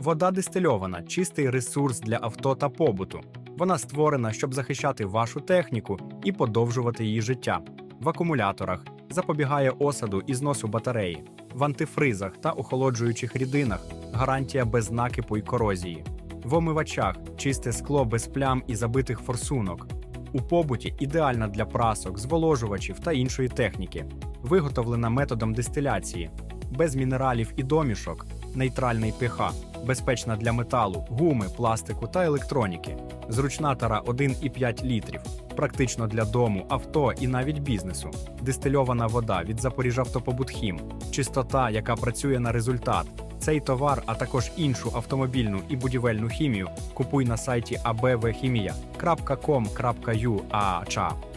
Вода дистильована чистий ресурс для авто та побуту. Вона створена, щоб захищати вашу техніку і подовжувати її життя. В акумуляторах запобігає осаду і зносу батареї, в антифризах та охолоджуючих рідинах гарантія без накипу і корозії. В омивачах чисте скло без плям і забитих форсунок. У побуті ідеальна для прасок, зволожувачів та іншої техніки, виготовлена методом дистиляції, без мінералів і домішок, нейтральний pH, безпечна для металу, гуми, пластику та електроніки, зручна тара 1,5 літрів, практично для дому, авто і навіть бізнесу, дистильована вода від Запоріжавтопобутхім, чистота, яка працює на результат. Цей товар, а також іншу автомобільну і будівельну хімію купуй на сайті abvchimia.com.ua.